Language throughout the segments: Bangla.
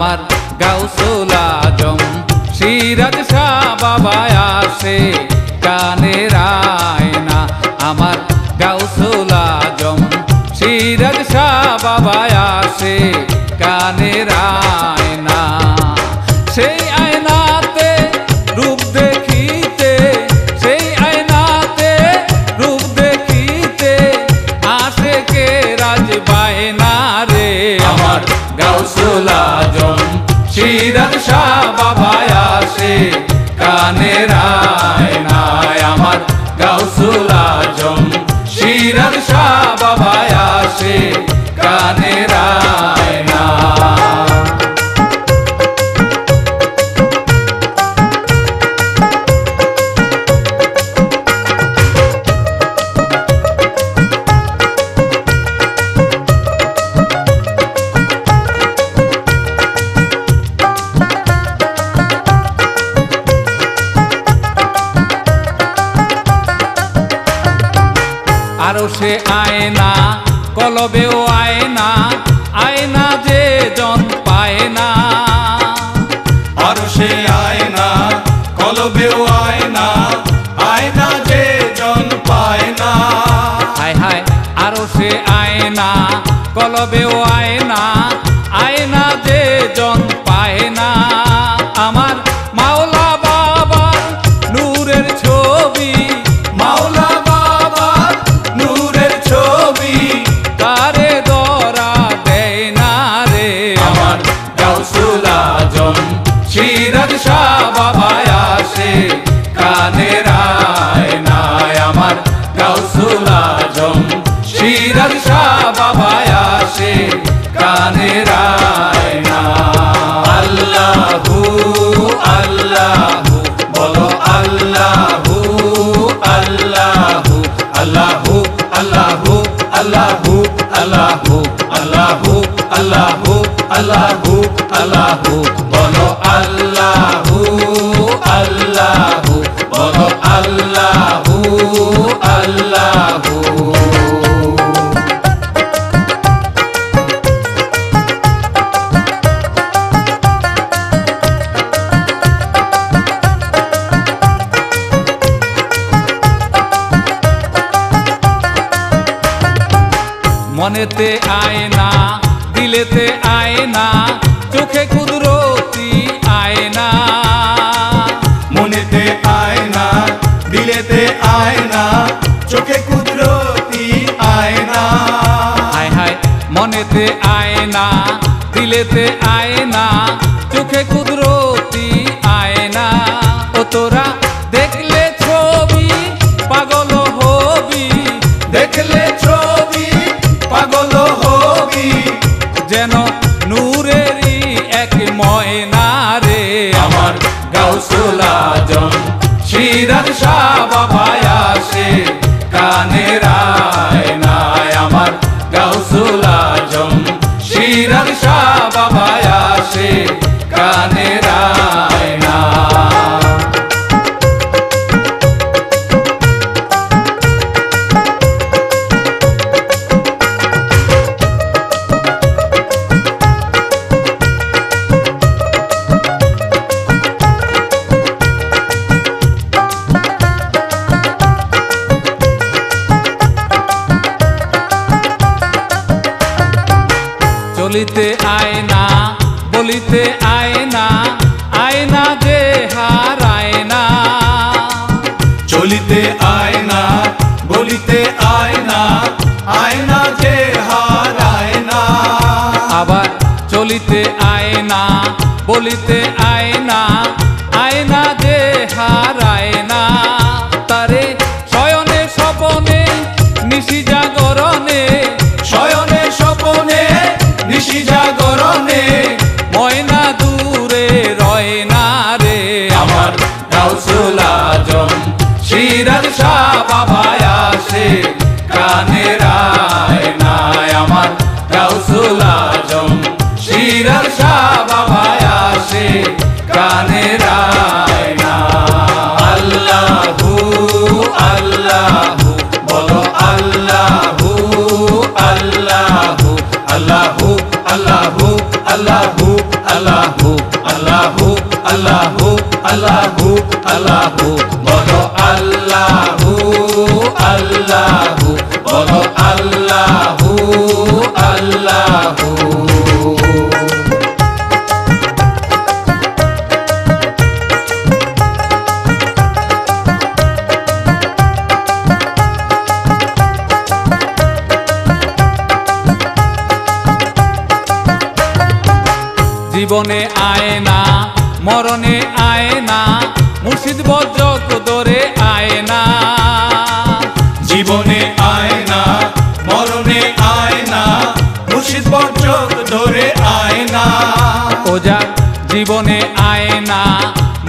আমার গাউসুল আজম। সিরাজ শাহ বাবা আসে কানে না আমার গাউসুল আজম। সিরাজ শাহ বাবা আসে কানে আয়না Shah. ঘরে আয় না কলবেও আয় না আয় না যে জন পায় না। আরও সে আয় না কলবেও আয় না আয় না যে জন পায় না। হায় হায় আরও সে আয় না কলবেও আল্লাহু আল্লাহু বলো আল্লাহু আল্লাহু বলো আল্লাহু আল্লাহু। মনেতে আয়না দিলেতে চোখে কুদরতি আয়না। হায় হায় মনেতে আয়না দিলেতে আয়না চোখে কুদরতি বলিতে আয়না আয়না যে হার আয়না চলিতে আয়না বলিতে আয়না আয়না যে হার না আবার চলিতে আয়না বলিতে আয়না আয়না যে হারায় গাউসুল আজম সিরাজ শাহ বাবা আসে কানের জীবনে আয় না, মরণে আয় না, মুর্শিদ বজ্রক দরে আয় না। জীবনে আয় না, মরণে আয় না, মুর্শিদ বর্জক ধরে আয় না। ওজা জীবনে আয় না,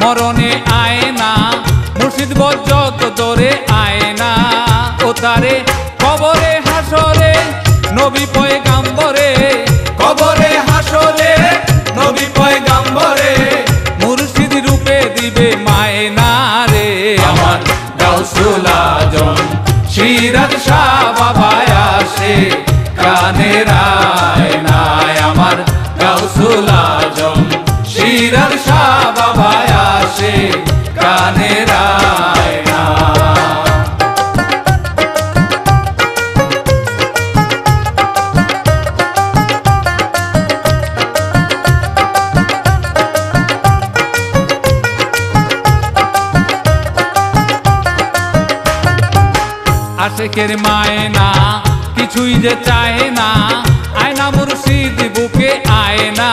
মরণে আয় না, মুর্শিদ বজ্রক দরে আয় না। ও তারে কবরে হাসরে, নবী পয়গাম্বরে, কবরে সিরাজ বাবায় আসে কানে রায় নাই আমার গাউসুল আশেকের মায়না, কিছুই যে চায় না আয়না মুর্শিদ, বুকে আয় না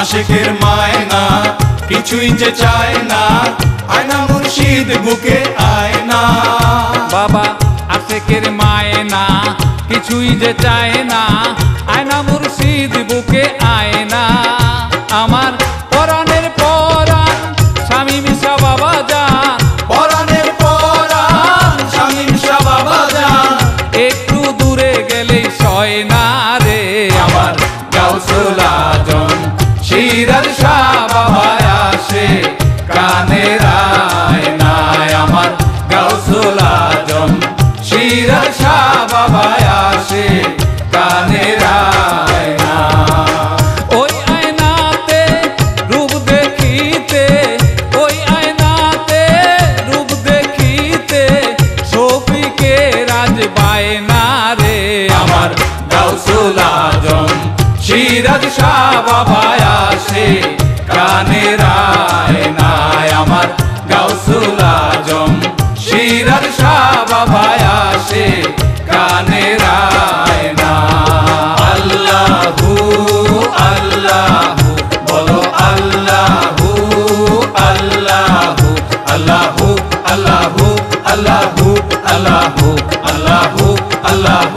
আশেকের মায়না, কিছুই যে চায় না আয়না মুর্শিদ, বুকে আয় না বাবা, আশেকের মায় না কিছুই যে চায় না আয়না মুর্শিদ, বুকে শাহ বাবা আসে কানে রায় নাই আমার গাউসুল আজম সিরাজ শাহ বাবা আসে কানে রায় না আল্লাহু আল্লাহু, বলো আল্লাহু আল্লাহু আল্লাহু আল্লাহু আল্লাহু আল্লাহু আল্লাহু আল্লাহু